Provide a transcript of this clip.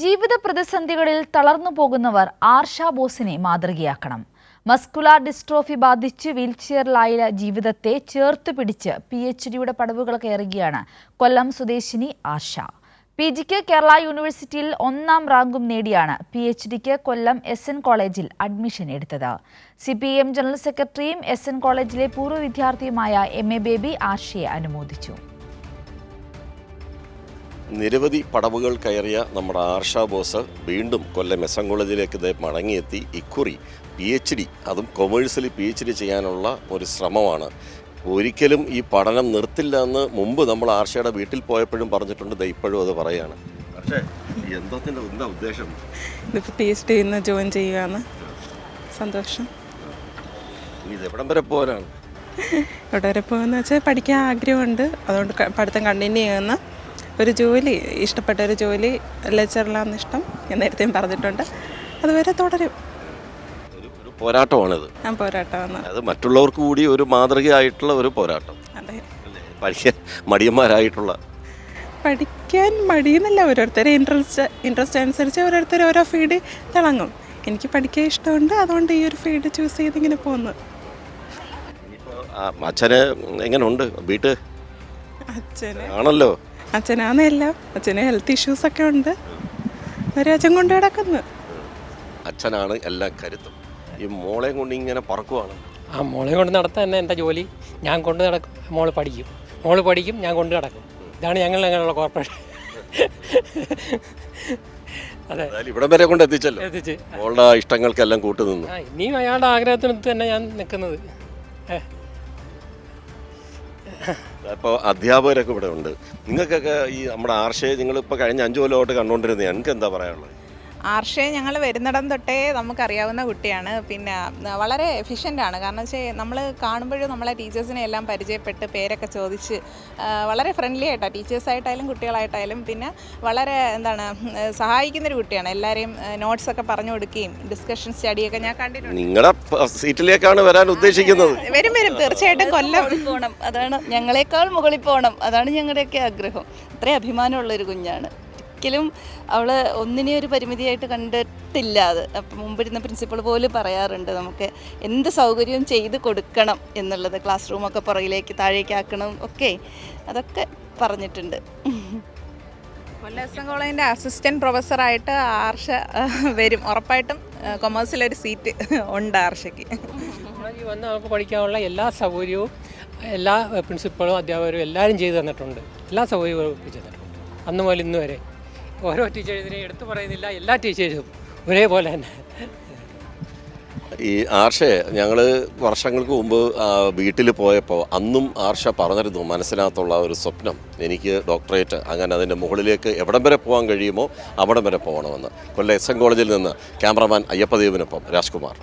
ജീവിത പ്രതിസന്ധികളിൽ തളർന്നു പോകുന്നവർ ആർഷ ബോസിനെ മാതൃകയാക്കണം. മസ്കുലാർ ഡിസ്ട്രോഫി ബാധിച്ച് വീൽചെയറിലായ ജീവിതത്തെ ചേർത്ത് പിടിച്ച് പി എച്ച് ഡിയുടെ പടവുകൾ കയറുകയാണ് കൊല്ലം സ്വദേശിനി ആർഷ. പി ജിക്ക് കേരള യൂണിവേഴ്സിറ്റിയിൽ ഒന്നാം റാങ്കും നേടിയാണ് പി എച്ച് ഡിക്ക് കൊല്ലം എസ് എൻ കോളേജിൽ അഡ്മിഷൻ എടുത്തത്. സി പി എം ജനറൽ സെക്രട്ടറിയും എസ് എൻ കോളേജിലെ പൂർവ വിദ്യാർത്ഥിയുമായ എം എ ബേബി ആർഷയെ അനുമോദിച്ചു. നിരവധി പടവുകൾ കയറിയ നമ്മുടെ ആർഷ ബോസ് വീണ്ടും കൊല്ലം എസ് എം കോളേജിലേക്ക് ഇത് മടങ്ങിയെത്തി. ഇക്കുറി പി എച്ച് ഡി അതും കൊമേഴ്സിൽ പി എച്ച് ഡി ചെയ്യാനുള്ള ഒരു ശ്രമമാണ്. ഒരിക്കലും ഈ പഠനം നിർത്തില്ല എന്ന് മുമ്പ് നമ്മൾ ആർഷയുടെ വീട്ടിൽ പോയപ്പോഴും പറഞ്ഞിട്ടുണ്ട്. ദേ ഇപ്പോഴും അത് പറയാണ്. പക്ഷേ എന്തത്തിന്റെ എന്താ ഉദ്ദേശം? ഇതിപ്പോൾ പി എച്ച് ഡി ഇന്ന് ജോയിൻ ചെയ്യുകയാണ് സന്തോഷം. ഇതെവിടം വരെ പോകാനാണ് ഇവിടെ വരെ പോകുന്ന വെച്ചാൽ പഠിക്കാൻ ആഗ്രഹമുണ്ട്. അതുകൊണ്ട് പഠിത്തം കണ്ടിന്യൂ ചെയ്യുന്ന. ഒരു ജോലി ഇഷ്ടപ്പെട്ട ഒരു ജോലി ലെക്ചറിലാണെന്ന് ഇഷ്ടം ഞാൻ നേരത്തെയും പറഞ്ഞിട്ടുണ്ട്. അതുവരെ തുടരും. പോരാട്ടമാണിത്. ഞാൻ പോരാട്ടമാണ്. അത് മറ്റുള്ളവർക്ക് കൂടി ഒരു മാതൃകയായിട്ടുള്ള ഒരു പോരാട്ടം. അതെ. പഠിക്കാൻ മടിയന്മാരായിട്ടുള്ള. പഠിക്കാൻ മടിയെന്നല്ല. ഓരോരുത്തരെ ഇൻട്രസ്റ്റ് ഇൻട്രസ്റ്റ് അനുസരിച്ച് ഓരോരുത്തർ ഓരോ ഫീൽഡ് തിളങ്ങും. എനിക്ക് പഠിക്കാൻ ഇഷ്ടമുണ്ട്. അതുകൊണ്ട് ഈ ഒരു ഫീൽഡ് ചൂസ് ചെയ്ത് ഇങ്ങനെ പോകുന്നു അച്ഛന് എങ്ങനെയുണ്ട് വീട്ട്? അച്ഛന് ആണല്ലോ അച്ഛനാന്നല്ല അച്ഛന് ഹെൽത്ത് ഇഷ്യൂസ് ഒക്കെ ഉണ്ട്. അച്ഛൻ കൊണ്ട് കിടക്കുന്നു അച്ഛനാണ് എല്ലാ കരുത്തും. ഈ മോളെ കൊണ്ട് ഇങ്ങനെ പറക്കുവാണ്. ആ മോളെ കൊണ്ട് നടത്താൻ തന്നെ എന്റെ ജോലി? ഞാൻ കൊണ്ട് നടക്കും. മോൾ പഠിക്കും. മോൾ പഠിക്കും ഞാൻ കൊണ്ട് നടക്കും. ഇതാണ് ഞങ്ങൾ അങ്ങനെയുള്ള കോർപ്പറേഷൻ അതെ. ഇവിടം വരെ കൊണ്ട് എത്തിച്ചല്ലോ. എത്തിച്ച്. മോളുടെ ഇഷ്ടങ്ങൾക്കെല്ലാം കൂട്ടുനിന്നു. ആ ഇനിയും അയാളുടെ ആഗ്രഹത്തിനൊത്ത് തന്നെ ഞാൻ നിൽക്കുന്നത്. ഏ. അപ്പോൾ അധ്യാപകരൊക്കെ ഇവിടെ ഉണ്ട്. നിങ്ങൾക്കൊക്കെ ഈ നമ്മുടെ ആർഷയെ നിങ്ങളിപ്പോൾ കഴിഞ്ഞ അഞ്ചു കൊല്ലമായിട്ട് കണ്ടുകൊണ്ടിരുന്നത് എനിക്ക് എന്താ പറയാനുള്ളത്? ആർഷയെ ഞങ്ങൾ വരുന്നിടം തൊട്ടേ നമുക്കറിയാവുന്ന കുട്ടിയാണ്. പിന്നെ വളരെ എഫിഷ്യന്റാണ് ആണ്. കാരണം വെച്ചാൽ നമ്മൾ കാണുമ്പോഴും നമ്മളെ ടീച്ചേഴ്സിനെ എല്ലാം പരിചയപ്പെട്ട് പേരൊക്കെ ചോദിച്ച് വളരെ ഫ്രണ്ട്ലി ആയിട്ടാണ് ടീച്ചേഴ്സായിട്ടായാലും കുട്ടികളായിട്ടായാലും പിന്നെ വളരെ എന്താണ് സഹായിക്കുന്നൊരു കുട്ടിയാണ്. എല്ലാവരെയും നോട്ട്സൊക്കെ പറഞ്ഞു കൊടുക്കുകയും ഡിസ്കഷൻ സ്റ്റഡിയൊക്കെ ഞാൻ കണ്ടിട്ടുണ്ട്. നിങ്ങളുടെ സീറ്റിലേക്കാണ് വരാൻ ഉദ്ദേശിക്കുന്നത്. വരും വരും. തീർച്ചയായിട്ടും കൊല്ലം. പോകണം അതാണ് ഞങ്ങളെക്കാൾ മുകളിൽ പോകണം അതാണ് ഞങ്ങളുടെയൊക്കെ ആഗ്രഹം. അത്രയും അഭിമാനമുള്ളൊരു കുഞ്ഞാണ്. ഒരിക്കലും അവൾ ഒന്നിനെ ഒരു പരിമിതിയായിട്ട് കണ്ടിട്ടില്ല. അത് അപ്പം മുമ്പിരുന്ന പ്രിൻസിപ്പൾ പോലും പറയാറുണ്ട് നമുക്ക് എന്ത് സൗകര്യവും ചെയ്ത് കൊടുക്കണം എന്നുള്ളത്. ക്ലാസ് റൂമൊക്കെ പുറകിലേക്ക് താഴേക്ക് ആക്കണം ഒക്കെ അതൊക്കെ പറഞ്ഞിട്ടുണ്ട്. കൊല്ലം എസ് എൻ കോളേജിന്റെ അസിസ്റ്റന്റ് പ്രൊഫസറായിട്ട് ആർഷ വരും. ഉറപ്പായിട്ടും കൊമേഴ്സിലൊരു സീറ്റ് ഉണ്ട് ആർഷയ്ക്ക്. ഈ വന്ന് നമുക്ക് പഠിക്കാനുള്ള എല്ലാ സൗകര്യവും എല്ലാ പ്രിൻസിപ്പളും അധ്യാപകരും എല്ലാവരും ചെയ്തു തന്നിട്ടുണ്ട്. എല്ലാ സൗകര്യവും ഒപ്പിച്ച് തന്നിട്ടുണ്ട്. അന്ന് മുതൽ ഇന്ന് വരെ. ഓരോ ടീച്ചേഴ്സിനെ എടുത്തു പറയുന്നില്ല എല്ലാ ടീച്ചേഴ്സും ഒരേപോലെ തന്നെ. ഈ ആർഷെ ഞങ്ങൾ വർഷങ്ങൾക്ക് മുമ്പ് വീട്ടിൽ പോയപ്പോൾ അന്നും ആർഷ പറഞ്ഞിരുന്നു മനസ്സിനകത്തുള്ള ഒരു സ്വപ്നം എനിക്ക് ഡോക്ടറേറ്റ് അങ്ങനെ അതിന്റെ മുകളിലേക്ക് എവിടം വരെ പോകാൻ കഴിയുമോ അവിടം വരെ പോകണമെന്ന്. കൊല്ലം എസ് എൻ കോളേജിൽ നിന്ന് ക്യാമറമാൻ അയ്യപ്പദേവിനൊപ്പം രാജ്കുമാർ.